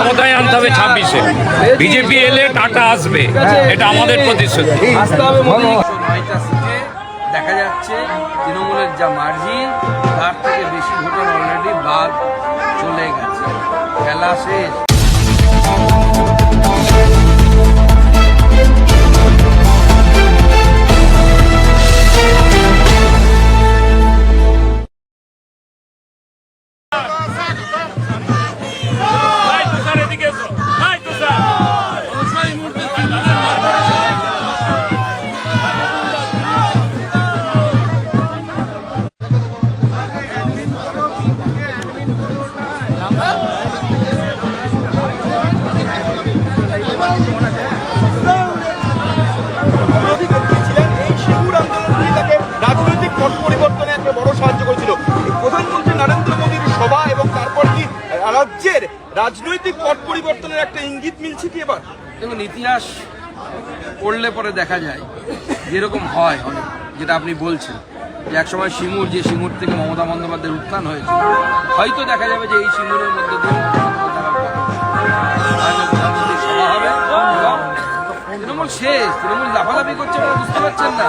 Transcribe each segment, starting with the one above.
ক্ষমতায় আনতে হবে ছাব্বিশে। বিজেপি এলে টাটা আসবে। এটা আমাদের প্রতিশ্রুতি। দেখা যাচ্ছে তৃণমূলের যা মার্জিন, তার থেকে বেশি ভোটার অলরেডি বাদ চলে গেছে। খেলা শেষ। রাজনৈতিক পট পরিবর্তনের একটা ইঙ্গিত মিলছে কি এবার? দেখুন, ইতিহাস পড়লে পরে দেখা যায়, যেরকম হয় যেটা আপনি বলছেন। যে একসময় সিঙ্গুর যে সিঙ্গুর থেকে মমতা বন্দ্যোপাধ্যায়ের উত্থান হয়েছে, হয়তো দেখা যাবে যে এই সিঙ্গুরের মধ্যে তৃণমূল শেষ, তৃণমূল লাফালাফি করছে বুঝতে পারছেন না।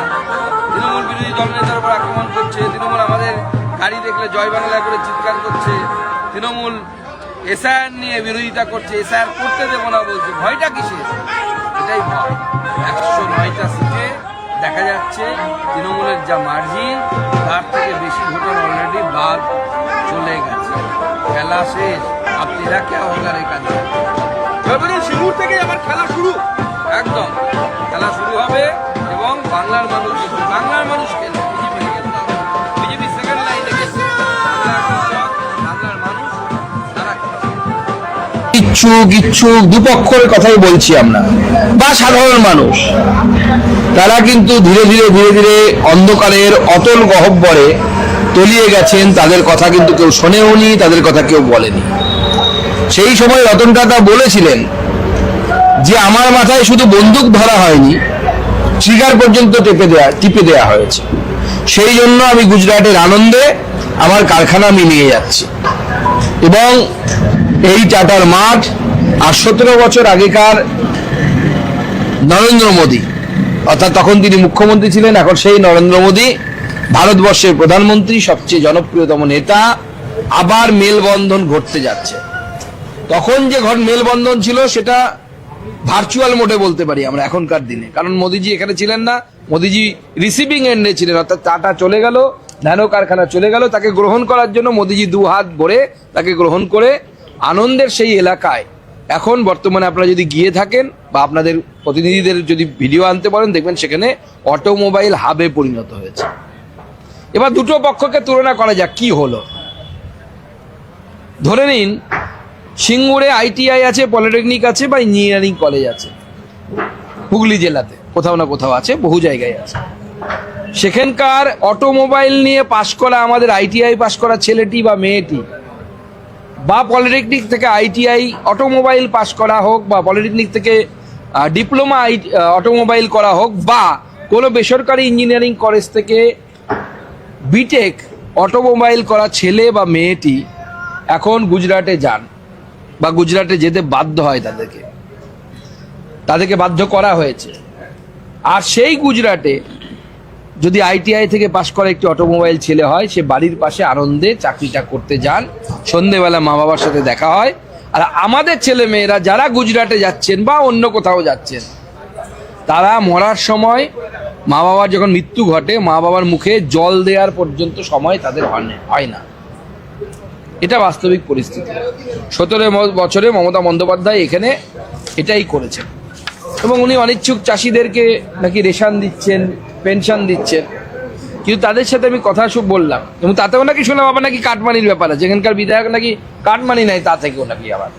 তৃণমূল বিরোধী দল নেতার উপর আক্রমণ করছে, তৃণমূল আমাদের গাড়ি দেখলে জয় বাংলা করে চিৎকার করছে, তৃণমূল এসআইআর নিয়ে বিরোধিতা করছে এসআইআর করতে দেবো না বলছে। ভয়টা কিসের? এটাই ভয়। একশো নয়টা সিটে দেখা যাচ্ছে তৃণমূলের যা মার্জিন তার থেকে বেশি ভোটার অলরেডি বাদ চলে গেছে। খেলা শেষ। আপনি কে অহংকারের কাজে। এবারে সিঙ্গুর থেকে আবার খেলা শুরু? একদম। ইচ্ছুক ইচ্ছুক, দুপক্ষের কথাই বলছি আমরা। বা সাধারণ মানুষ। তারা কিন্তু ধীরে ধীরে ধীরে ধীরে অন্ধকারের অতল গহব্বরে তলিয়ে গেছেন। তাদের কথা কিন্তু কেউ শোনেওনি, তাদের কথা কেউ বলেনি। সেই সময় রতন টাটা বলেছিলেন যে, আমার মাথায় শুধু বন্দুক ধরা হয়নি ট্রিগার পর্যন্ত টেপে দেয়া, টিপে দেয়া হয়েছে। সেই জন্য আমি গুজরাটের আনন্দে আমার কারখানা আমি নিয়ে যাচ্ছি। এবং এই টাটার মাঠ আর সতেরো বছর আগেকার নরেন্দ্র মোদী। অর্থাৎ তখন তিনি মুখ্যমন্ত্রী ছিলেন, এখন সেই নরেন্দ্র মোদী, ভারতবর্ষের প্রধানমন্ত্রী, সবচেয়ে জনপ্রিয়তম নেতা, আবার মেলবন্ধন ঘটতে যাচ্ছে। তখন যে ঘর মেলবন্ধন ছিল সেটা ভার্চুয়াল মোডে বলতে পারি আমরা এখনকার দিনে। কারণ মোদিজি এখানে ছিলেন না, মোদিজি রিসিভিং এন্ডে ছিলেন, অর্থাৎ টাটা চলে গেল ন্যানো কারখানা চলে গেল, তাকে গ্রহণ করার জন্য মোদিজি দু হাত ভরে তাকে গ্রহণ করে আনন্দের সেই এলাকায়। এখন বর্তমানে আপনারা যদি গিয়ে থাকেন বা আপনাদের প্রতিনিধিদের যদি ভিডিও আনতে পারেন, দেখবেন সেখানে অটোমোবাইল হাবে পরিণত হয়েছে। এবার দুটো পক্ষকে তুলনা করা যাক, কি হলো? ধরে নিন, সিঙ্গুরে আইটিআই আছে, পলিটেকনিক আছে বা ইঞ্জিনিয়ারিং কলেজ আছে। হুগলি জেলাতে, কোথাও না কোথাও আছে, বহু জায়গায় আছে। সেখানকার অটোমোবাইল নিয়ে পাশ করা আমাদের আইটিআই পাশ করা ছেলেটি বা মেয়েটি বা পলিটেকনিক থেকে আইটিআই, অটোমোবাইল পাশ করা হোক বা পলিটেকনিক থেকে ডিপ্লোমা আই অটোমোবাইল করা হোক বা কোনো বেসরকারি ইঞ্জিনিয়ারিং কলেজ থেকে বিটেক অটোমোবাইল করা ছেলে বা মেয়েটি এখন গুজরাটে যান বা গুজরাটে যেতে বাধ্য হয় তাদেরকে। তাদেরকে বাধ্য করা হয়েছে। আর সেই গুজরাটে যদি আইটিআই থেকে পাশ করা একটি অটোমোবাইল ছেলে হয়, সে বাড়ির পাশে আনন্দে চাকরিটা করতে যান। সন্ধেবেলা মা বাবার সাথে দেখা হয়। আর আমাদের ছেলে মেয়েরা যারা গুজরাটে যাচ্ছেন বা অন্য কোথাও যাচ্ছেন, তারা মরার সময় মা বাবার যখন মৃত্যু ঘটে, মা বাবার মুখে জল দেওয়ার পর্যন্ত সময় তাদের হয় না- হয় না। এটা বাস্তবিক পরিস্থিতি। সতেরো বছরে মমতা বন্দ্যোপাধ্যায় এখানে এটাই করেছেন। এবং উনি অনিচ্ছুক চাষিদেরকে নাকি রেশান দিচ্ছেন, পেনশন দিচ্ছেন। কিন্তু তাদের সাথে আমি কথা সব বললাম। এবং তাতেও নাকি শুনলাম আবার নাকি কাটমানির ব্যাপার আছে। যেখানকার বিধায়ক নাকি কাটমানি নাই তা থেকেও নাকি আবার।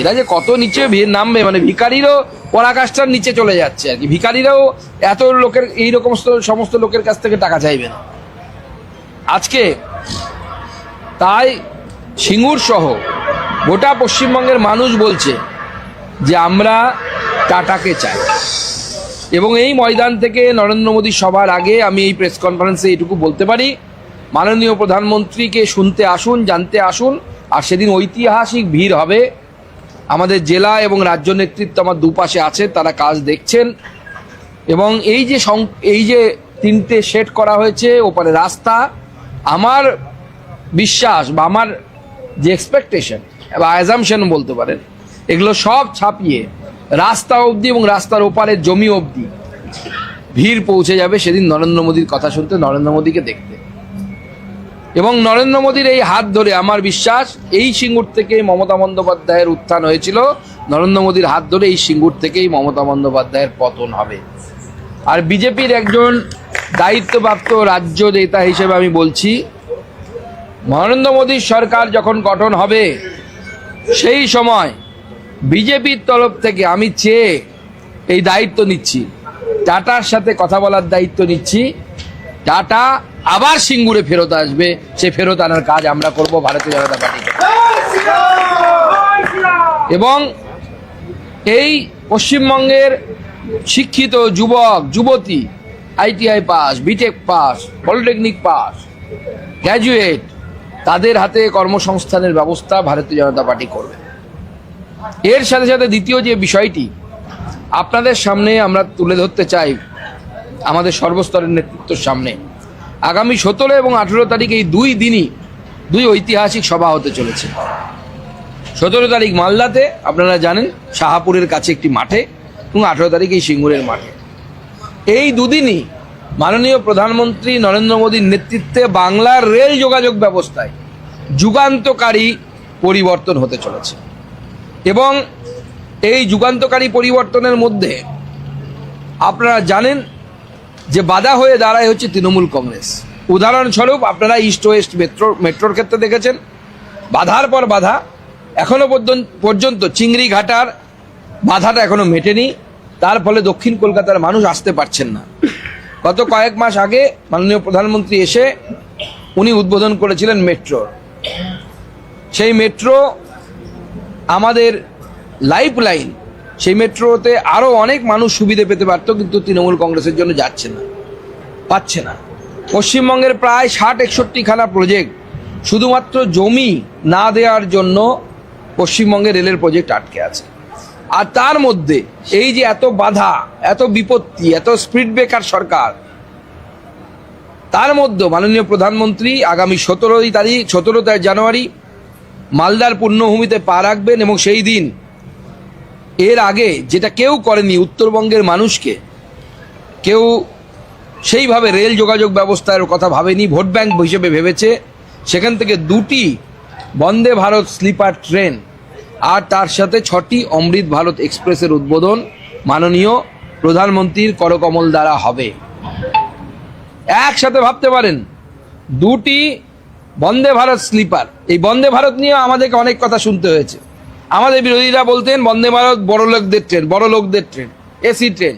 এরা যে কত নিচে নামবে মানে ভিকারিরও পরাকাষ্ঠার নিচে চলে যাচ্ছে আর কি। ভিকারিরাও এত লোকের, এই এইরকম সমস্ত লোকের কাছ থেকে টাকা চাইবে না। আজকে তাই সিঙ্গুর সহ গোটা পশ্চিমবঙ্গের মানুষ বলছে যে আমরা টাটাকে চাই এবং এই ময়দান থেকে নরেন্দ্র মোদী সবার আগে আমি এই প্রেস কনফারেন্সে এটুকু বলতে পারি। মাননীয় প্রধানমন্ত্রীকে শুনতে আসুন, জানতে আসুন, আর সেদিন ঐতিহাসিক ভিড় হবে। আমাদের জেলা এবং রাজ্য নেতৃত্ব আমার দুপাশে আছে, তারা কাজ দেখছেন। এবং এই যে এই যে তিনটে সেট করা হয়েছে, ওপারে রাস্তা, আমার বিশ্বাস বা আমার যে এক্সপেকটেশন বা অ্যাজামশন বলতে পারেন, এগুলো সব ছাপিয়ে রাস্তা অবধি এবং রাস্তার ওপারের জমি অবধি ভিড় পৌঁছে যাবে সেদিন নরেন্দ্র মোদীর কথা শুনতে, নরেন্দ্র মোদীকে দেখতে। এবং নরেন্দ্র মোদীর এই হাত ধরে আমার বিশ্বাস, এই সিঙ্গুর থেকে মমতা বন্দ্যোপাধ্যায়ের উত্থান হয়েছিল। নরেন্দ্র মোদীর হাত ধরে এই সিঙ্গুর থেকেই মমতা বন্দ্যোপাধ্যায়ের পতন হবে। আর বিজেপির একজন দায়িত্বপ্রাপ্ত রাজ্য নেতা হিসেবে আমি বলছি, নরেন্দ্র মোদীর সরকার যখন গঠন হবে, সেই সময় বিজেপির তরফ থেকে আমি চেয়ে এই দায়িত্ব নিচ্ছি। টাটার সাথে কথা বলার দায়িত্ব নিচ্ছি। টাটা আবার সিঙ্গুরে ফেরত আসবে। সে ফেরত আনার কাজ আমরা করব ভারতীয় জনতা পার্টিকে এবং এই পশ্চিমবঙ্গের শিক্ষিত যুবক, যুবতী, ITI pass, BTech pass, polytechnic pass, graduate, তাদের হাতে কর্মসংস্থানের ব্যবস্থা ভারতীয় জনতা পার্টি করবে। এর সাথে সাথে দ্বিতীয় যে বিষয়টি, আপনাদের সামনে আমরা তুলে ধরতে চাই আমাদের সর্বস্তরের নেতৃত্বের সামনে। আগামী সতেরো এবং আঠেরো তারিখ এই দুই দিনই দুই ঐতিহাসিক সভা হতে চলেছে। সতেরো তারিখ মালদাতে, আপনারা জানেন, শাহাপুরের কাছে একটি মাঠে এবং আঠেরো তারিখ এই সিঙ্গুরের মাঠে। এই দুদিনই মাননীয় প্রধানমন্ত্রী নরেন্দ্র মোদীর নেতৃত্বে বাংলার রেল যোগাযোগ ব্যবস্থায় যুগান্তকারী পরিবর্তন হতে চলেছে। এবং এই যুগান্তকারী পরিবর্তনের মধ্যে আপনারা জানেন যে বাধা হয়ে দাঁড়ায় হচ্ছে তৃণমূল কংগ্রেস। উদাহরণস্বরূপ আপনারা ইস্ট ওয়েস্ট মেট্রো মেট্রোর ক্ষেত্রে দেখেছেন, বাধার পর বাধা এখনও পর্যন্ত চিংড়ি ঘাটার বাধাটা এখনও মেটেনি, তার ফলে দক্ষিণ কলকাতার মানুষ আসতে পারছেন না। গত কয়েক মাস আগে মাননীয় প্রধানমন্ত্রী এসে উনি উদ্বোধন করেছিলেন মেট্রোর সেই মেট্রো আমাদের লাইফ লাইন সেই মেট্রোতে আরও অনেক মানুষ সুবিধে পেতে পারতো, কিন্তু তৃণমূল কংগ্রেসের জন্য যাচ্ছে না, পাচ্ছে না। পশ্চিমবঙ্গের প্রায় ষাট, একষট্টিখানা প্রজেক্ট শুধুমাত্র জমি না দেওয়ার জন্য পশ্চিমবঙ্গে রেলের প্রজেক্ট আটকে আছে। আর তার মধ্যে এই যে এত বাধা, এত বিপত্তি, এত স্পিড ব্রেকার সরকার, তার মধ্যে মাননীয় প্রধানমন্ত্রী আগামী সতেরোই তারিখ সতেরো জানুয়ারি মালদার পূর্ণভূমিতে পা রাখবেন এবং সেই দিন, এর আগে যেটা কেউ করেনি উত্তরবঙ্গের মানুষকে, কেউ সেইভাবে রেল যোগাযোগ ব্যবস্থার কথা ভাবেনি, ভোট ব্যাংক হিসেবে ভেবেছে, সেখান থেকে দুটি বন্দে ভারত স্লিপার ট্রেন আর তার সাথে ছটি অমৃত ভারত এক্সপ্রেসের উদ্বোধন মাননীয় প্রধানমন্ত্রীর করকমল দ্বারা হবে। একসাথে ভাবতে পারেন, দুটি বন্দে ভারত স্লিপার। এই বন্দে ভারত নিয়ে আমাদেরকে অনেক কথা শুনতে হয়েছে। আমাদের বিরোধীরা বলতেন, বন্দে ভারত বড় লোকদের ট্রেন, বড় লোকদের train, AC train.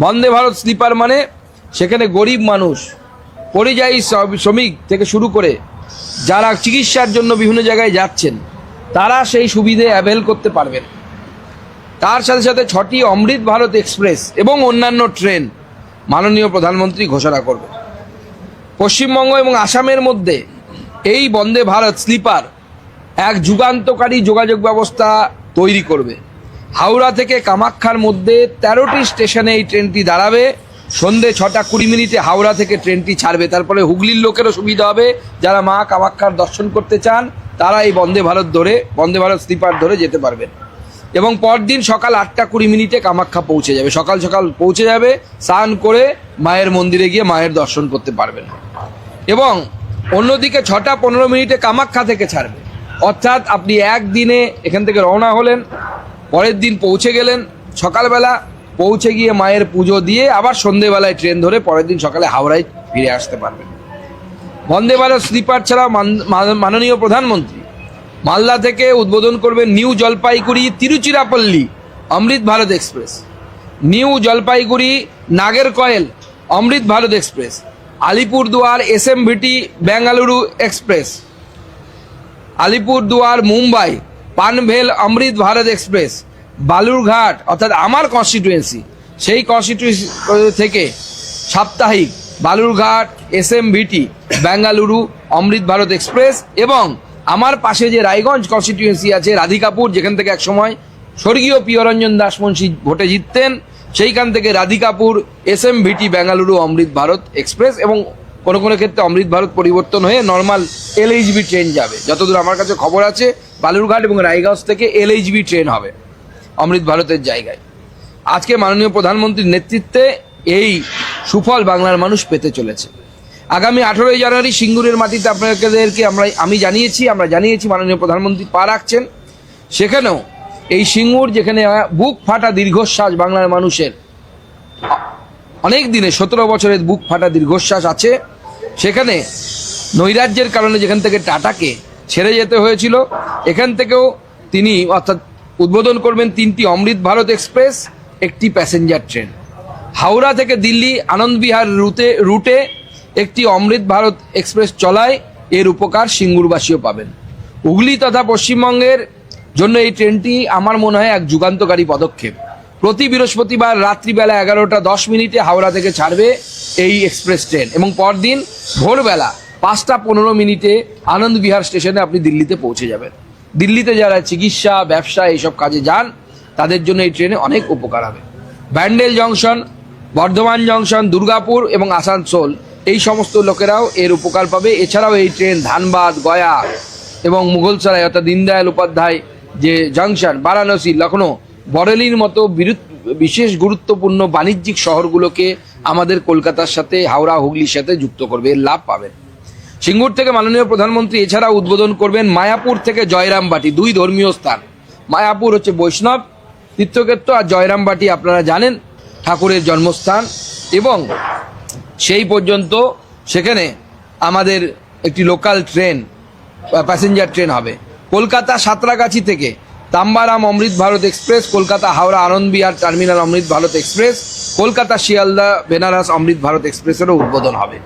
Vande Bharat sleeper মানে সেখানে গরিব মানুষ, পরিযায়ী শ্রম- শ্রমিক থেকে শুরু করে যারা চিকিৎসার জন্য বিভিন্ন জায়গায় যাচ্ছেন, তারা সেই সুবিধে অ্যাভেল করতে পারবেন। তার সাথে সাথে ছটি অমৃত ভারত এক্সপ্রেস এবং অন্যান্য ট্রেন মাননীয় প্রধানমন্ত্রী ঘোষণা করবে পশ্চিমবঙ্গ এবং আসামের মধ্যে এই বন্দে ভারত স্লিপার এক যুগান্তকারী যোগাযোগ ব্যবস্থা তৈরি করবে। হাওড়া থেকে কামাখ্যার মধ্যে তেরোটি স্টেশনে এই ট্রেনটি দাঁড়াবে। সন্ধে ছটা কুড়ি মিনিটে হাওড়া থেকে ট্রেনটি ছাড়বে। তারপরে হুগলির লোকেরও সুবিধা হবে। যারা মা কামাখ্যার দর্শন করতে চান, তারা এই বন্দে ভারত ধরে, বন্দে ভারত স্লিপার ধরে যেতে পারবেন। এবং পরদিন সকাল আটটা কুড়ি মিনিটে কামাখ্যা পৌঁছে যাবে। সকাল সকাল পৌঁছে যাবে, স্নান করে মায়ের মন্দিরে গিয়ে মায়ের দর্শন করতে পারবেন। এবং অন্যদিকে ছটা পনেরো মিনিটে কামাখ্যা থেকে ছাড়বে। অর্থাৎ আপনি একদিনে এখান থেকে রওনা হলেন, পরের দিন পৌঁছে গেলেন, সকালবেলা পৌঁছে গিয়ে মায়ের পুজো দিয়ে আবার সন্ধেবেলায় ট্রেন ধরে পরের দিন সকালে হাওড়ায় ফিরে আসতে পারবেন। বন্দে ভারত স্লিপার ছাড়া মাননীয় প্রধানমন্ত্রী, মালদা থেকে উদ্বোধন করবেন New Jalpaiguri Tiruchirappalli Amrit Bharat express, New Jalpaiguri Nagercoil Amrit Bharat express Alipurduar SMVT Bengaluru express. Alipurduar Mumbai Panvel Amrit Bharat express. Balurghat, অর্থাৎ আমার কনস্টিটুয়েন্সি সেই কনস্টিটুয়েন্সি থেকে সাপ্তাহিক বালুরঘাট এসএমভিটি বেঙ্গালুরু অমৃত ভারত এক্সপ্রেস এবং আমার পাশে যে রায়গঞ্জ কনস্টিটিউয়েন্সি আছে, রাধিকাপুর, যেখান থেকে এক সময় স্বর্গীয় প্রিয়রঞ্জন দাসমুন্সী ভোটে জিততেন সেইখান থেকে Radhikapur S M VT Bengaluru, Amrit Bharat express এবং কোনো কোনো ক্ষেত্রে অমৃত ভারত পরিবর্তন হয়ে নর্মাল এলএইচবি ট্রেন যাবে। যতদূর আমার কাছে খবর আছে, বালুরঘাট এবং রায়গঞ্জ থেকে এলএইচবি ট্রেন হবে অমৃত ভারতের জায়গায়। আজকে মাননীয় প্রধানমন্ত্রীর নেতৃত্বে এই সুফল বাংলার মানুষ পেতে চলেছে। আগামী আঠেরোই জানুয়ারি সিঙ্গুরের মাটিতে আপনাদেরকে আমরা, আমি জানিয়েছি, আমরা জানিয়েছি, মাননীয় প্রধানমন্ত্রী পা রাখছেন। সেখানেও এই সিঙ্গুর যেখানে বুক ফাটা দীর্ঘশ্বাস বাংলার মানুষের, অনেক দিনে সতেরো বছরের বুক ফাটা দীর্ঘশ্বাস আছে, সেখানে নৈরাজ্যের কারণে যেখান থেকে টাটাকে ছেড়ে যেতে হয়েছিল, এখান থেকেও তিনি অর্থাৎ উদ্বোধন করবেন তিনটি অমৃত ভারত এক্সপ্রেস, একটি প্যাসেঞ্জার ট্রেন। হাওড়া থেকে দিল্লি আনন্দবিহার রুটে রুটে একটি অমৃত ভারত এক্সপ্রেস চলায় এর উপকার সিঙ্গুরবাসীও পাবেন। হুগলি তথা পশ্চিমবঙ্গের জন্য এই ট্রেনটি আমার মনে হয় এক যুগান্তকারী পদক্ষেপ। প্রতি বৃহস্পতিবার রাত্রিবেলা এগারোটা দশ মিনিটে হাওড়া থেকে ছাড়বে এই এক্সপ্রেস ট্রেন এবং পরদিন ভোরবেলা পাঁচটা পনেরো মিনিটে আনন্দ বিহার স্টেশনে আপনি দিল্লিতে পৌঁছে যাবেন। দিল্লিতে যারা চিকিৎসা, ব্যবসা এইসব কাজে যান, তাদের জন্য এই ট্রেনে অনেক উপকার হবে। ব্যান্ডেল জংশন, বর্ধমান জংশন, দুর্গাপুর এবং আসানসোল এই সমস্ত লোকেরাও এর উপকার পাবে। এছাড়াও এই ট্রেন ধানবাদ, গয়া এবং মুঘলসরাই অর্থাৎ দীনদয়াল উপাধ্যায় যে জংশন, বারাণসী লখনৌ বরেলির মতো বিশেষ গুরুত্বপূর্ণ বাণিজ্যিক শহরগুলোকে আমাদের কলকাতার সাথে, হাওড়া, হুগলির সাথে যুক্ত করবে লাভ পাবেন। সিঙ্গুর থেকে মাননীয় প্রধানমন্ত্রী এছাড়া উদ্বোধন করবেন মায়াপুর থেকে জয়রামবাটি, দুই ধর্মীয় স্থান। মায়াপুর হচ্ছে বৈষ্ণব তীর্থক্ষেত্র আর জয়রামবাটি আপনারা জানেন, ঠাকুরের জন্মস্থান এবং সেই পর্যন্ত সেখানে আমাদের একটি লোকাল ট্রেন প্যাসেঞ্জার ট্রেন হবে। কলকাতা সাঁতরাগাছি থেকে Tambaram Amrit Bharat express, Kolkata Howrah Anand Vihar terminal Amrit Bharat express, Kolkata Sealdah Benaras Amrit Bharat এক্সপ্রেসেরও উদ্বোধন হবে।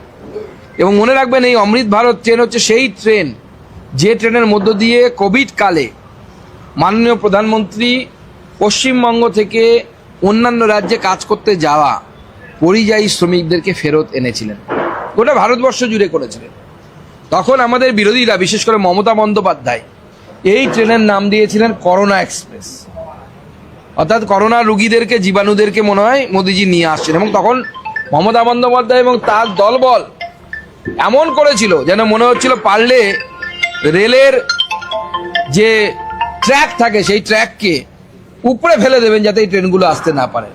এবং মনে রাখবেন এই অমৃত ভারত ট্রেন হচ্ছে সেই ট্রেন, যে ট্রেনের মধ্য দিয়ে কোভিড কালে মাননীয় প্রধানমন্ত্রী পশ্চিমবঙ্গ থেকে অন্যান্য রাজ্যে কাজ করতে যাওয়া পরিযায়ী শ্রমিকদেরকে ফেরত এনেছিলেন। গোটা ভারতবর্ষ জুড়ে করেছিলেন। তখন আমাদের বিরোধীরা, বিশেষ করে মমতা বন্দ্যোপাধ্যায় এই ট্রেনের নাম দিয়েছিলেন করোনা এক্সপ্রেস। অর্থাৎ করোনা রুগীদেরকে, জীবাণুদেরকে মনে হয় মোদিজি নিয়ে আসছেন এবং তখন মমতা বন্দ্যোপাধ্যায় এবং তার দলবল এমন করেছিল যেন মনে হচ্ছিল পারলে রেলের যে ট্র্যাক থাকে সেই ট্র্যাককে উপরে ফেলে দেবেন যাতে এই ট্রেনগুলো আসতে না পারে।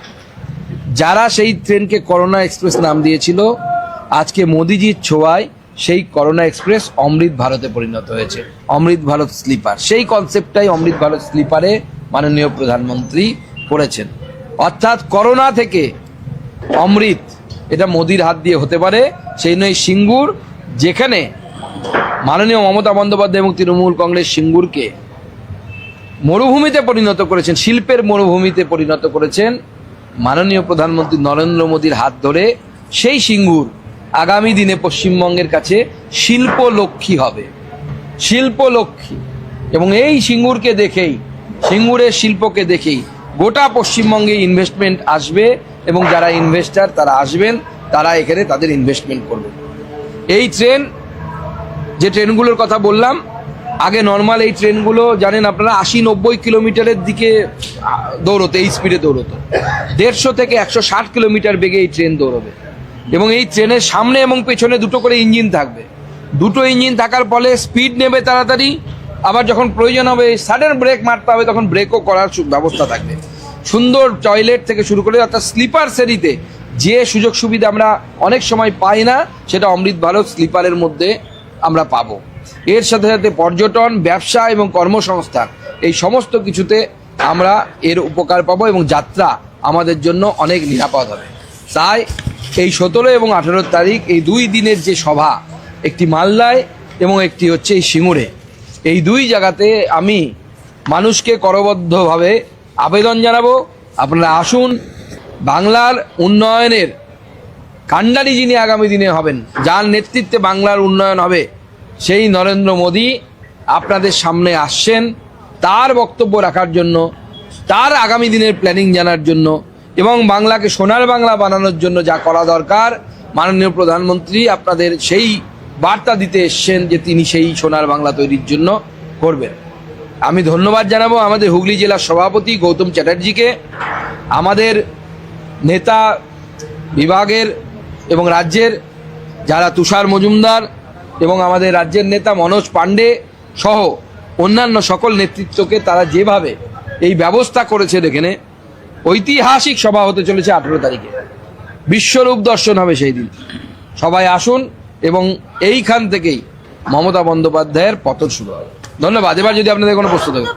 যারা সেই ট্রেনকে করোনা এক্সপ্রেস নাম দিয়েছিল, আজকে মোদিজির ছোঁয়ায় সেই করোনা এক্সপ্রেস অমৃত ভারতে পরিণত হয়েছে। অমৃত ভারত স্লিপার সেই কনসেপ্টটাই অমৃত ভারত স্লিপারে মাননীয় প্রধানমন্ত্রী করেছেন। অর্থাৎ করোনা থেকে অমৃত, এটা মোদির হাত দিয়ে হতে পারে, সেই নয় সিঙ্গুর, যেখানে মাননীয় মমতা বন্দ্যোপাধ্যায় এবং তৃণমূল কংগ্রেস সিঙ্গুরকে মরুভূমিতে পরিণত করেছেন, শিল্পের মরুভূমিতে পরিণত করেছেন মাননীয় প্রধানমন্ত্রী নরেন্দ্র মোদীর হাত ধরে সেই সিঙ্গুর আগামী দিনে পশ্চিমবঙ্গের কাছে শিল্পলক্ষ্মী হবে। শিল্পলক্ষ্মী। এবং এই সিঙ্গুরকে দেখেই, সিঙ্গুরের শিল্পকে দেখেই গোটা পশ্চিমবঙ্গে ইনভেস্টমেন্ট আসবে এবং যারা ইনভেস্টার তারা আসবেন, তারা এখানে তাদের ইনভেস্টমেন্ট করবে। এই ট্রেন যে ট্রেনগুলোর কথা বললাম, আগে নর্মাল এই ট্রেনগুলো জানেন আপনারা, আশি নব্বই কিলোমিটারের দিকে দৌড়তো, এই স্পিডে দৌড়তো। দেড়শো থেকে একশো ষাট কিলোমিটার বেগে এই ট্রেন দৌড়বে। এবং এই ট্রেনের সামনে এবং পেছনে দুটো করে ইঞ্জিন থাকবে। দুটো ইঞ্জিন থাকার ফলে স্পিড নেবে তাড়াতাড়ি, আবার যখন প্রয়োজন হবে সাডেন ব্রেক মারতে হবে তখন ব্রেকও করার ব্যবস্থা থাকবে। সুন্দর টয়লেট থেকে শুরু করে অর্থাৎ স্লিপার শ্রেণীতে যে সুযোগ সুবিধা আমরা অনেক সময় পাই না, সেটা অমৃত ভারত স্লিপারের মধ্যে আমরা পাবো। এর সাথে সাথে পর্যটন, ব্যবসা এবং কর্মসংস্থান, এই সমস্ত কিছুতে আমরা এর উপকার পাবো এবং যাত্রা আমাদের জন্য অনেক নিরাপদ হবে। তাই এই সতেরো এবং আঠেরো তারিখ এই দুই দিনের যে সভা, একটি মালদায় এবং একটি হচ্ছে এই সিঙ্গুরে। এই দুই জায়গাতে আমি মানুষকে করবদ্ধভাবে আবেদন জানাব। আপনারা আসুন, বাংলার উন্নয়নের কাণ্ডারি যিনি আগামী দিনে হবেন, যার নেতৃত্বে বাংলার উন্নয়ন হবে, সেই নরেন্দ্র মোদী আপনাদের সামনে আসছেন। তার বক্তব্য রাখার জন্য, তার আগামী দিনের প্ল্যানিং জানার জন্য এবং বাংলাকে সোনার বাংলা বানানোর জন্য যা করা দরকার, মাননীয় প্রধানমন্ত্রী আপনাদের সেই বার্তা দিতে এসছেন যে তিনি সেই সোনার বাংলা তৈরির জন্য করবেন। আমি ধন্যবাদ জানাব আমাদের হুগলি জেলার সভাপতি গৌতম চ্যাটার্জিকে, আমাদের নেতা বিভাগের এবং রাজ্যের যারা তুষার মজুমদার এবং আমাদের রাজ্যের নেতা মনোজ পাণ্ডে সহ অন্যান্য সকল নেতৃত্বকে তারা যেভাবে এই ব্যবস্থা করেছেন এখানে ঐতিহাসিক সভা হতে চলেছে আঠেরো তারিখে। বিশ্বরূপ দর্শন হবে সেই দিন। সবাই আসুন এবং এইখান থেকেই মমতা বন্দ্যোপাধ্যায়ের পতন শুরু হবে। ধন্যবাদ। এবার যদি আপনাদের কোনো প্রশ্ন থাকে।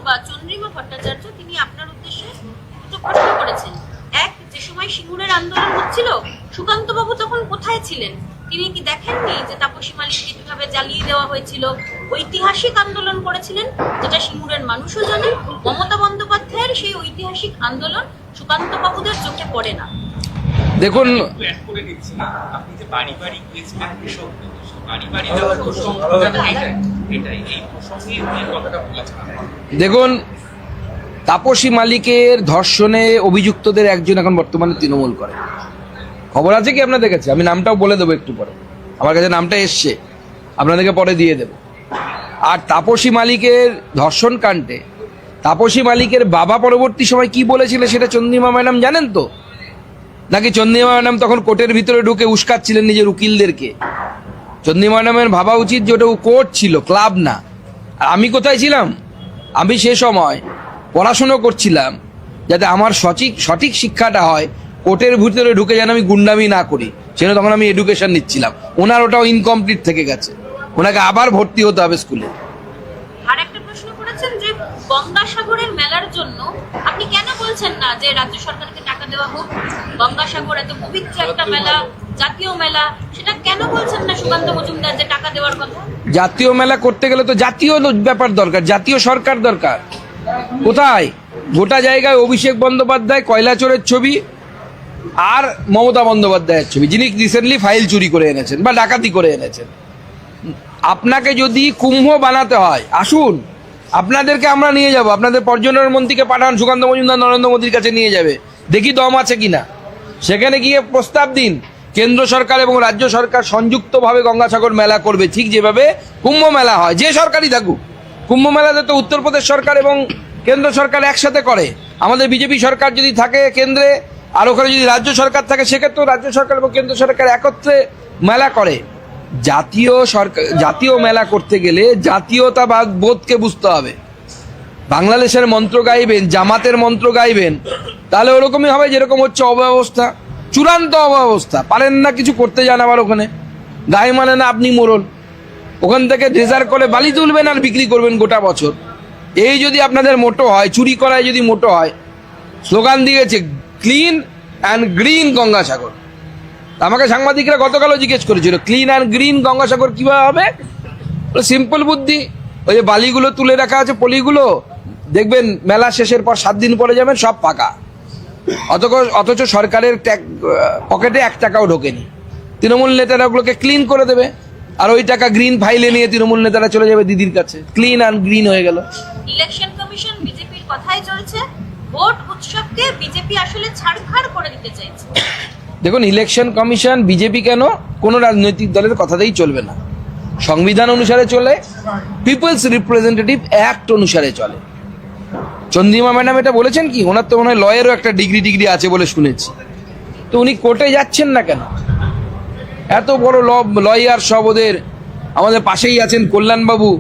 এক, যে সময় সিঙ্গুরের আন্দোলন হচ্ছিল তখন কোথায় ছিলেন? তিনি কি দেখেননি যে তাপসী মালিককে কীভাবে জ্বালিয়ে দেওয়া হয়েছিল? ঐতিহাসিক আন্দোলন করেছিলেন যেটা সিঙ্গুরের মানুষও জানে মমতা বন্দ্যোপাধ্যায়ের সেই ঐতিহাসিক আন্দোলন সুকান্ত বাবুদের চোখে পড়ে না। দেখুন একটু অ্যাড করে দিচ্ছি আপনি যে বাড়ি বাড়ি গিয়েছিলেন কৃষকদের বাড়ি বাড়ি এটাই এটাই এই প্রসঙ্গে কথাটা দেখুন তাপসী মালিকের ধর্ষণে অভিযুক্তদের একজন এখন বর্তমানে তৃণমূল করে। খবর আছে কি? আপনাদের কাছে আমি নামটাও বলে দেবো একটু পরে। আমার কাছে নামটা এসছে। আপনাদেরকে পরে দিয়ে দেবো। আর তাপসী মালিকের ধর্ষণ কাণ্ডে, তাপসী মালিকের বাবা পরবর্তী সময় কি বলেছিলেন সেটা চন্দ্রিমা ম্যাডাম জানেন তো? নাকি চন্দ্রিমা ম্যাডাম তখন কোর্টের ভিতরে ঢুকে উস্কাচ্ছিলেন নিজের উকিলদেরকে? চন্দ্রিমা ম্যাডামের ভাবা উচিত যে ওটা কোর্ট ছিল, ক্লাব না। আর আমি কোথায় ছিলাম? আমি সে সময় পড়াশুনো করছিলাম, যাতে আমার সঠিক সঠিক শিক্ষাটা হয় কোর্টের ভিতরে ঢুকে যেন আমি গুন্ডামি না করি সেজন্য তখন আমি এডুকেশন নিচ্ছিলাম। ওনার ওটাও ইনকমপ্লিট থেকে গেছে। ওনাকে আবার ভর্তি হতে হবে স্কুলে। আর প্রশ্ন করেছেন যে গঙ্গাসাগরের মেলার জন্য আপনি কেন বলছেন না যে রাজ্য সরকারকে টাকা দেওয়া হোক? গঙ্গাসাগর এত পবিত্র একটা মেলা জাতীয় মেলা সেটা কেন বলছেন না সুকান্ত মজুমদার যে টাকা দেওয়ার কথা? জাতীয় মেলা করতে গেলে তো জাতীয় ব্যাপার দরকার জাতীয় সরকার দরকার। কোথায়? গোটা জায়গায় অভিষেক বন্দ্যোপাধ্যায় কয়লাচোরের ছবি আর মমতা বন্দ্যোপাধ্যায়ের ছবি, যিনি রিসেন্টলি ফাইল চুরি করে এনেছেন বা ডাকাতি করে এনেছেন। আপনাকে যদি কুম্ভ বানাতে হয়, আসুন, আপনাদেরকে আমরা নিয়ে যাব। আপনাদের পর্যটন মন্ত্রীকে পাঠান, সুকান্ত মজুমদার, নরেন্দ্র মোদীর কাছে নিয়ে যাবে। দেখি দম আছে কিনা। সেখানে গিয়ে প্রস্তাব দিন, কেন্দ্র সরকার এবং রাজ্য সরকার সংযুক্তভাবে গঙ্গাসাগর মেলা করবে। ঠিক যেভাবে কুম্ভ মেলা হয়, যে সরকারই থাকুক। কুম্ভ মেলাতে তো উত্তরপ্রদেশ সরকার এবং কেন্দ্র সরকার একসাথে করে। আমাদের বিজেপি সরকার যদি থাকে কেন্দ্রে আর ওখানে যদি রাজ্য সরকার থাকে, সেক্ষেত্রেও রাজ্য সরকার এবং কেন্দ্র সরকার একত্রে মেলা করে। জাতীয় সরকার, জাতীয় মেলা করতে গেলে জাতীয়তাবাদ বোধকে বুঝতে হবে। বাংলাদেশের মন্ত্র গাইবেন, জামাতের মন্ত্র গাইবেন, তাহলে ওরকমই হবে যেরকম হচ্ছে অব্যবস্থা। চূড়ান্ত অব্যবস্থা। পারেন না কিছু করতে যান আবার ওখানে। গায়ে মানে না আপনি মোরল ওখান থেকে ড্রেজার করে বালি তুলবেন আর বিক্রি করবেন গোটা বছর। এই যদি আপনাদের মোটো হয়, চুরি করায় যদি মোটো হয়, স্লোগান দিয়েছে ক্লিন অ্যান্ড গ্রিন গঙ্গাসাগর। আমাকে সাংবাদিকরা গতকালও জিজ্ঞেস করেছিল, ক্লিন অ্যান্ড গ্রিন গঙ্গাসাগর কীভাবে হবে? সিম্পল বুদ্ধি, ওই যে বালিগুলো তুলে রাখা আছে পলিগুলো, দেখবেন মেলা শেষের পর সাত দিন পরে যাবেন, সব পাকা। অথচ অথচ সরকারের পকেটে এক টাকাও ঢোকেনি। তৃণমূল নেতারা ওগুলোকে ক্লিন করে দেবে, আর ওই টাকা গ্রিন ফাইলে নিয়ে তৃণমূল নেতারা চলে যাবে দিদির কাছে। ক্লিন অ্যান্ড গ্রিন হয়ে গেল। ইলেকশন কমিশন বিজেপির কথাই চলছে। ভোট উৎসবকে বিজেপি আসলে ছাড়খাড় করে দিতে চাইছে। দেখুন ইলেকশন কমিশন বিজেপি কেন কোনো রাজনৈতিক দলের কথাতেই চলবে না। সংবিধান অনুসারে চলে পিপলস রিপ্রেজেন্টেটিভ অ্যাক্ট অনুসারে চলে। চন্দ্রিমা ম্যাডাম এটা বলেছেন কি? ওনার তো মনে হয় লয়েরও একটা ডিগ্রি ডিগ্রি আছে বলে শুনেছি। তো উনি কোর্টে যাচ্ছেন না কেন? এত বড় ল লয়ার সব ওদের আমাদের পাশেই আছেন কল্যাণবাবু।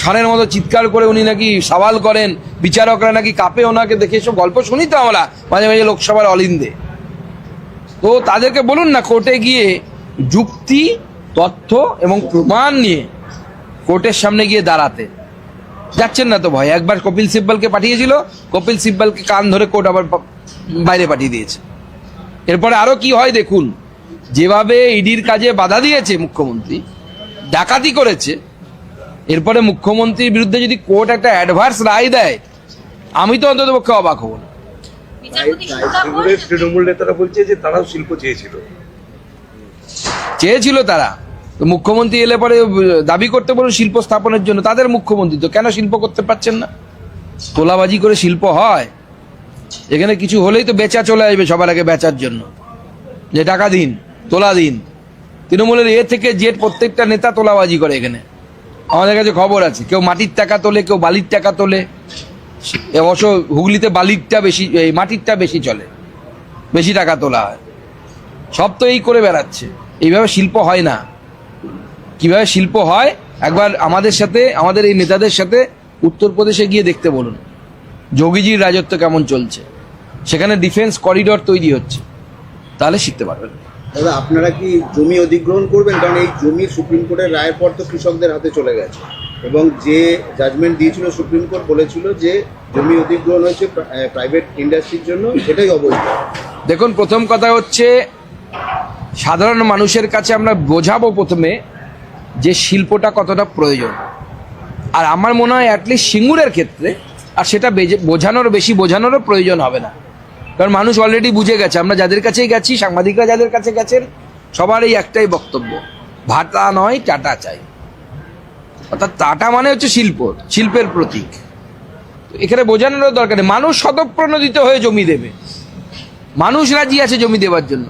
ষাঁড়ের মতো চিৎকার করে উনি নাকি সওয়াল করেন, বিচারকরা নাকি কাপে ওনাকে দেখে এসব গল্প শুনি তো আমরা মাঝে মাঝে লোকসভার অলিন্দে। তো তাদেরকে বলুন না, কোর্টে গিয়ে যুক্তি, তথ্য এবং প্রমাণ নিয়ে কোর্টের সামনে গিয়ে দাঁড়াতে। যাচ্ছেন না তো ভয়। একবার কপিল সিব্বলকে পাঠিয়েছিল, কপিল সিব্বলকে কান ধরে কোর্ট আবার বাইরে পাঠিয়ে দিয়েছে। এরপরে আরও কি হয় দেখুন, যেভাবে ইডির কাজে বাধা দিয়েছে মুখ্যমন্ত্রী, ডাকাতি করেছে এরপরে মুখ্যমন্ত্রীর বিরুদ্ধে যদি কোর্ট একটা অ্যাডভার্স রায় দেয় আমি তো অন্তত পক্ষে অবাক হব তৃণমূল নেতারা বলছে যে তারাও শিল্প চেয়েছিল। চেয়েছিল তারা। তো মুখ্যমন্ত্রী এলে পরে দাবি করতে বলুন শিল্প স্থাপনের জন্য। তাদের মুখ্যমন্ত্রী তো কেন শিল্প করতে পারছেন না? তোলাবাজি করে শিল্প হয়। এখানে কিছু হলেই তো বেচা চলে আসবে সবার আগে বেচার জন্য। যে টাকা দিন তোলা দিন। তৃণমূলের এ থেকে জেট প্রত্যেকটা নেতা তোলাবাজি করে এখানে। আমাদের কাছে খবর আছে, কেউ মাটির টাকা তোলে, কেউ বালির টাকা তোলে। অবশ্য হুগলিতে বালিরটা বেশি, এই মাটিরটা বেশি চলে, বেশি টাকা তোলা হয়। সব তো এই করে বেড়াচ্ছে, এইভাবে শিল্প হয় না। কীভাবে শিল্প হয়? একবার আমাদের সাথে, আমাদের এই নেতাদের সাথে উত্তরপ্রদেশে গিয়ে দেখতে বলুন। যোগীজির রাজত্ব কেমন চলছে? সেখানে ডিফেন্স করিডর তৈরি হচ্ছে। তাহলে শিখতে পারবেন। দাদা, আপনারা কি জমি অধিগ্রহণ করবেন? কারণ এই জমি সুপ্রিম কোর্টের রায়ের পর তো কৃষকদের হাতে চলে গেছে। এবং যে জাজমেন্ট দিয়েছিল সুপ্রিম কোর্ট বলেছিল যে জমি অধিগ্রহণ হয়েছে প্রাইভেট ইন্ডাস্ট্রির জন্য, সেটাই অবৈধ। দেখুন, প্রথম কথা হচ্ছে, সাধারণ মানুষের কাছে আমরা বোঝাবো প্রথমে যে শিল্পটা কতটা প্রয়োজন। আর আমার মনে হয় অ্যাটলিস্ট সিঙ্গুরের ক্ষেত্রে, আর সেটা বোঝানোর, বেশি বোঝানোরও প্রয়োজন হবে না। কারণ মানুষ অলরেডি বুঝে গেছে। আমরা যাদের কাছেই গেছি, সাংবাদিকরা যাদের কাছে গেছেন সবার এই একটাই বক্তব্য, ভাটা নয়, টাটা চাই। অর্থাৎ টাটা মানে হচ্ছে শিল্প, শিল্পের প্রতীক। এখানে বোঝানোরও দরকার নেই। মানুষ স্বতঃপ্রণোদিত হয়ে জমি দেবে। মানুষ রাজি আছে জমি দেওয়ার জন্য।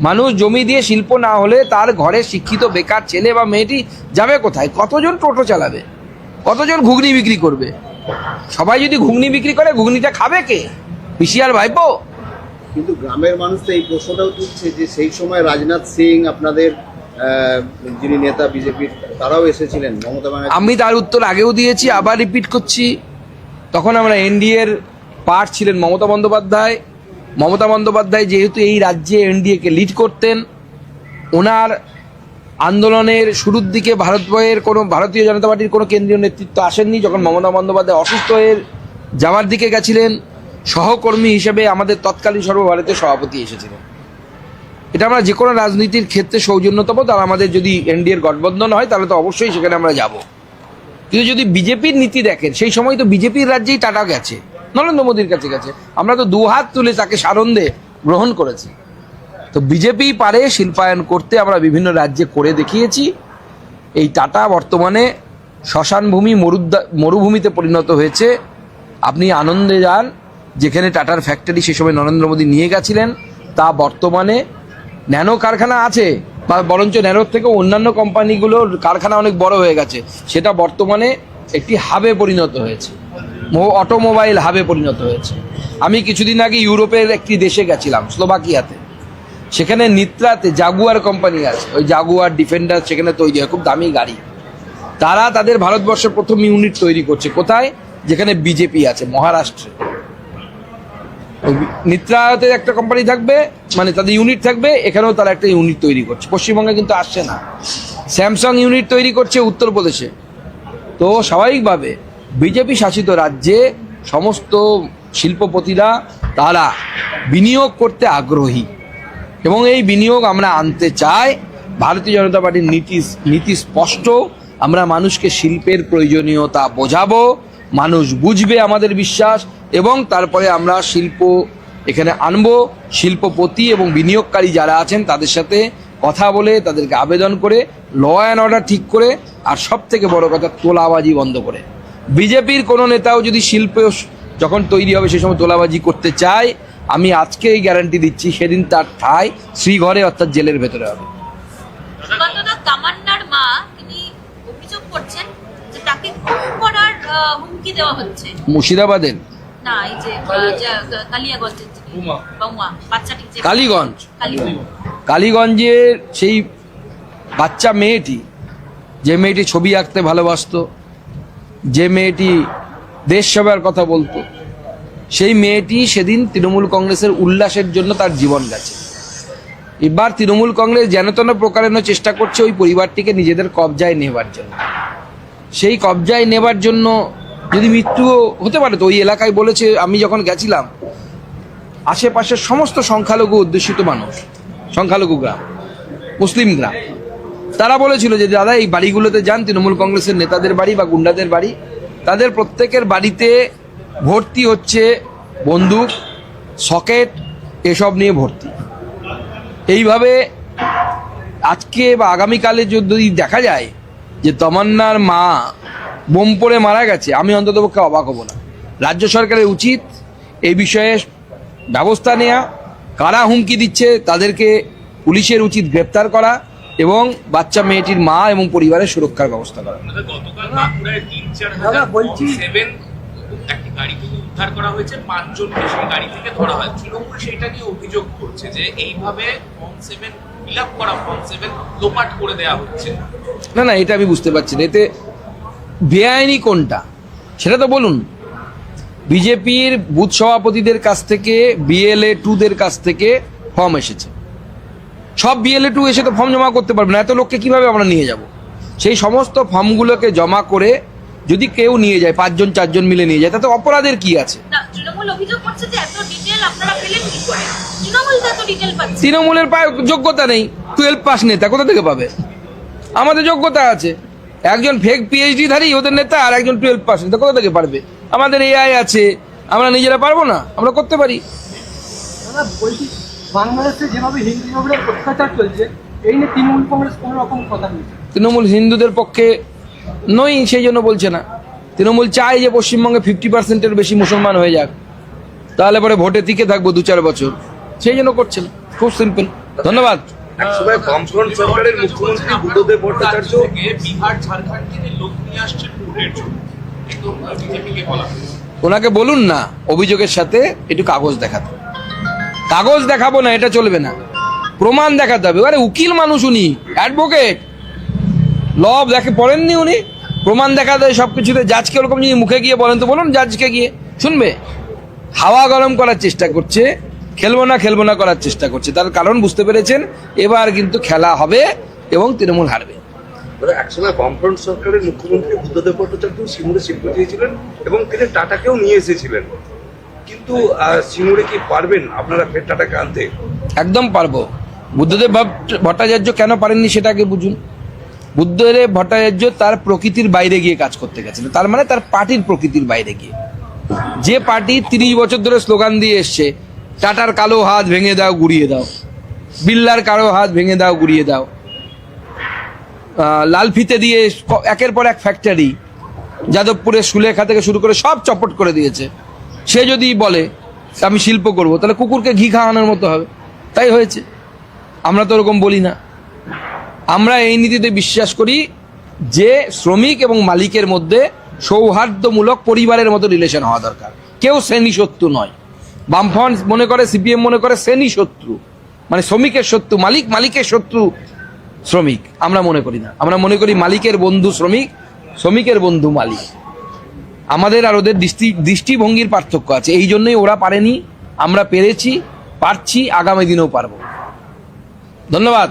মানুষ জমি দিয়ে শিল্প না হলে তার ঘরে শিক্ষিত বেকার ছেলে বা মেয়েটি যাবে কোথায়? কতজন টোটো চালাবে? কতজন ঘুগনি বিক্রি করবে? সবাই যদি ঘুগনি বিক্রি করে, ঘুগনিটা খাবে কে? পিসিআর ভাইপো। কিন্তু গ্রামের মানুষ তো এই প্রশ্নটাও তুলছে যে সেই সময় রাজনাথ সিং আপনাদের যিনি নেতা বিজেপির তারাও এসেছিলেন মমতা ব্যানার্জি। আমি তার উত্তর আগেও দিয়েছি আবার রিপিট করছি। তখন আমরা এনডিএর পার্ট ছিলেন মমতা বন্দ্যোপাধ্যায়। মমতা বন্দ্যোপাধ্যায় যেহেতু এই রাজ্যে এনডিএকে লিড করতেন ওনার আন্দোলনের শুরুর দিকে ভারতবয়ের কোনো ভারতীয় জনতা পার্টির কোনো কেন্দ্রীয় নেতৃত্ব আসেননি। যখন মমতা বন্দ্যোপাধ্যায় অসুস্থ হয়ে যাওয়ার দিকে গেছিলেন সহকর্মী হিসেবে আমাদের তৎকালীন সর্বভারতীয় সভাপতি এসেছিলেন। এটা আমরা যে কোনো রাজনীতির ক্ষেত্রে সৌজন্যতম তার আমাদের যদি এনডিএর গঠবন্ধন হয়, তাহলে তো অবশ্যই সেখানে আমরা যাব। কিন্তু যদি বিজেপির নীতি দেখেন, সেই সময় তো বিজেপির রাজ্যেই টাটা গেছে, নরেন্দ্র মোদীর কাছে গেছে। আমরা তো দু হাত তুলে তাকে সানন্দে গ্রহণ করেছি। তো বিজেপি পারে শিল্পায়ন করতে আমরা বিভিন্ন রাজ্যে করে দেখিয়েছি। এই টাটা বর্তমানে শ্মশান ভূমি মরুদ্দা মরুভূমিতে পরিণত হয়েছে। আপনি আনন্দে যান যেখানে টাটার ফ্যাক্টরি সে সময় নরেন্দ্র মোদী নিয়ে গেছিলেন, তা বর্তমানে ন্যানো কারখানা আছে, বা বরঞ্চ ন্যানোর থেকে অন্যান্য কোম্পানিগুলোর কারখানা অনেক বড় হয়ে গেছে, সেটা বর্তমানে একটি হাবে পরিণত হয়েছে। অটোমোবাইল হাবে পরিণত হয়েছে। আমি কিছুদিন আগে ইউরোপের একটি দেশে গেছিলাম, স্লোভাকিয়াতে। সেখানে নিত্রাতে জাগুয়ার কোম্পানি আছে, ওই জাগুয়ার ডিফেন্ডার সেখানে তৈরি হয়, খুব দামি গাড়ি। তারা তাদের ভারতবর্ষের প্রথম ইউনিট তৈরি করছে কোথায়? যেখানে বিজেপি আছে, মহারাষ্ট্রে। নিত্রাতে একটা কোম্পানি থাকবে মানে তাদের ইউনিট থাকবে, এখানেও তারা একটা ইউনিট তৈরি করছে। পশ্চিমবঙ্গে কিন্তু আসছে না। স্যামসাং ইউনিট তৈরি করছে উত্তরপ্রদেশে। তো স্বাভাবিকভাবে বিজেপি শাসিত রাজ্যে সমস্ত শিল্পপতিরা তারা বিনিয়োগ করতে আগ্রহী। এবং এই বিনিয়োগ আমরা আনতে চাই। ভারতীয় জনতা পার্টির নীতি নীতি স্পষ্ট। আমরা মানুষকে শিল্পের প্রয়োজনীয়তা বোঝাবো। মানুষ বুঝবে আমাদের বিশ্বাস। এবং তারপরে আমরা শিল্প এখানে আনব। শিল্পপতি এবং বিনিয়োগকারী যারা আছেন তাদের সাথে কথা বলে তাদেরকে আবেদন করে ল অ্যান্ড অর্ডার ঠিক করে আর সব থেকে বড় কথা তোলাবাজি বন্ধ করে। বিজেপির কোনো নেতাও যদি শিল্প যখন তৈরি হবে সে সময় তোলাবাজি করতে চায় আমি আজকেই গ্যারান্টি দিচ্ছি সেদিন তার ঠাই শ্রীঘরে অর্থাৎ জেলের ভেতরে হবে। সুকান্তদা তামান্নার মা তিনি অভিযোগ করছেন যে তাকে খুন করার হুমকি দেওয়া হচ্ছে। মুর্শিদাবাদের। না এই যে কালিয়াগঞ্জের কালীগঞ্জ। কালীগঞ্জের সেই বাচ্চা মেয়েটি যে মেয়েটি ছবি আঁকতে ভালোবাসতো যে মেয়েটি দেশ সেবার কথা বলতো সেই মেয়েটি সেদিন তৃণমূল কংগ্রেসের উল্লাসের জন্য তার জীবন গেছে। এবার তৃণমূল কংগ্রেস যেন তেন প্রকারেণ চেষ্টা করছে ওই পরিবারটিকে নিজেদের কবজায় নেবার জন্য। সেই কবজায় নেবার জন্য যদি মৃত্যুও হতে পারে তো ওই এলাকায় বলেছে, আমি যখন গেছিলাম, আশেপাশের সমস্ত সংখ্যালঘু অধ্যুষিত মানুষ, সংখ্যালঘু গ্রাম, মুসলিম গ্রাম, তারা বলেছিল যে, দাদা, এই বাড়িগুলোতে যান, তৃণমূল কংগ্রেসের নেতাদের বাড়ি বা গুন্ডাদের বাড়ি। তাদের প্রত্যেকের বাড়িতে ভর্তি হচ্ছে বন্দুক, সকেট, এসব নিয়ে ভর্তি। এইভাবে আজকে বা আগামীকালে যদি দেখা যায় যে, তমান্নার মা বোম পড়ে মারা গেছে আমি অন্ততপক্ষে অবাক হব না। রাজ্য সরকারের উচিত এই বিষয়ে ব্যবস্থা নেওয়া কারা হুমকি দিচ্ছে তাদেরকে পুলিশের উচিত গ্রেপ্তার করা এবং বাচ্চা মেয়েটির মা এবং পরিবারের সুরক্ষার ব্যবস্থা করা। আপনাদের গতকাল বাঁকুড়ায় তিন চার হাজার সেভেন একটি গাড়ি থেকে উদ্ধার করা হয়েছে পাঁচজনকে সেই গাড়ি থেকে ধরা হয়। তৃণমূল সেটা নিয়ে অভিযোগ করছে যে এইভাবে ফর্ম সেভেন ফিল আপ করা ফর্ম সেভেন লোপাট করে দেওয়া হচ্ছে। না না এটা আমি বুঝতে পারছি না। এতে বেআইনি কোনটা? সেটা তো বলুন। বিজেপির বুথ সভাপতিদের কাছ থেকে বিএলএ টুদের কাছ থেকে ফর্ম এসেছে। সব বিএলএ টু এসে তো ফর্ম জমা করতে পারবে না এত লোককে কীভাবে আমরা নিয়ে যাব? সেই সমস্ত ফর্মগুলোকে জমা করে যদি কেউ নিয়ে যায় পাঁচজন চারজন মিলে নিয়ে যায় তাতে অপরাধের কি আছে? তৃণমূলের পায়ে যোগ্যতা নেই টুয়েলভ পাস নেতা কোথা থেকে পাবে? আমাদের যোগ্যতা আছে। একজন ফেক পিএইচডি ধারী ওদের নেতা আর একজন টুয়েলভ পাস নেতা কোথা থেকে পারবে? আমাদের এআই আছে আমরা নিজেরা পারব না? আমরা করতে পারি। বাংলাদেশে যেভাবে হিন্দুদের অত্যাচার চলছে এই নিয়ে তৃণমূল কংগ্রেস কোনো রকম কথা তৃণমূল হিন্দুদের পক্ষে নই সেই জন্য বলছে না। তৃণমূল চায় যে পশ্চিমবঙ্গে ফিফটি পার্সেন্টের বেশি মুসলমান হয়ে যাক। তাহলে পরে ভোটে টিকে থাকব দু চার বছর। সেই জন্য করছেন খুব সিম্পল ধন্যবাদ। একসময় বামফ্রন্ট সরকারের মুখ্যমন্ত্রী বুদ্ধদেব ভট্টাচার্য বিহার ঝাড়খণ্ড থেকে লোক নিয়ে আসছেন ভোটের জন্য। ওনাকে বলুন না অভিযোগের সাথে একটু কাগজ দেখাতে। কাগজ দেখাবো না এটা চলবে না। প্রমাণ দেখাতে হবে। আরে উকিল মানুষ উনি অ্যাডভোকেট। ল দেখে পড়েননি উনি। প্রমাণ দেখাতে হয় সব কিছুতে জাজকে ওরকম যদি মুখে গিয়ে বলেন তো বলুন জাজকে গিয়ে। শুনবে? হাওয়া গরম করার চেষ্টা করছে খেলব না খেলব না করার চেষ্টা করছে। তার কারণ বুঝতে পেরেছেন এবার কিন্তু খেলা হবে এবং তৃণমূল হারবে। দাদা, একসময় বামফ্রন্ট সরকারের মুখ্যমন্ত্রী বুদ্ধদেব ভট্টাচার্য শিল্প চেয়েছিলেন এবং তিনি টাটাকেও নিয়ে এসেছিলেন। কিন্তু কি পারবেন আপনারা ফের টাটাকে আনতে? একদম পারব। বুদ্ধদেব ভট্টাচার্য কেন পারেননি সেটা আগে বুঝুন। বুদ্ধদেব ভট্টাচার্য তার প্রকৃতির বাইরে গিয়ে কাজ করতে গেছেন তার মানে তার পার্টির প্রকৃতির বাইরে গিয়ে। যে পার্টি তিরিশ বছর ধরে স্লোগান দিয়ে এসছে টাটার কালো হাত ভেঙে দাও, গুড়িয়ে দাও। বিল্লার কালো হাত ভেঙে দাও, গুড়িয়ে দাও। লাল ফিতে দিয়ে একের পর এক ফ্যাক্টরি যাদবপুরে সুলেখা থেকে শুরু করে সব চপট করে দিয়েছে। সে যদি বলে, আমি শিল্প করব, তাহলে কুকুরকে ঘি খাওয়ানোর মতো হবে। তাই হয়েছে। আমরা তো ওরকম বলি না। আমরা এই নীতিতে বিশ্বাস করি যে শ্রমিক এবং মালিকের মধ্যে সৌহার্দ্যমূলক পরিবারের মতো রিলেশন হওয়া দরকার। কেউ শ্রেণি শত্রু নয়। বামফ্রন্ট মনে করে সিপিএম মনে করে, শ্রেণি শত্রু। মানে শ্রমিকের শত্রু, মালিক, মালিকের শত্রু শ্রমিক। আমরা মনে করি না। আমরা মনে করি মালিকের বন্ধু শ্রমিক, শ্রমিকের বন্ধু মালিক। আমাদের আর ওদের দৃষ্টি, দৃষ্টিভঙ্গির পার্থক্য আছে। এই জন্যই ওরা পারেনি। আমরা পেরেছি, পারছি, আগামী দিনেও পারব। ধন্যবাদ।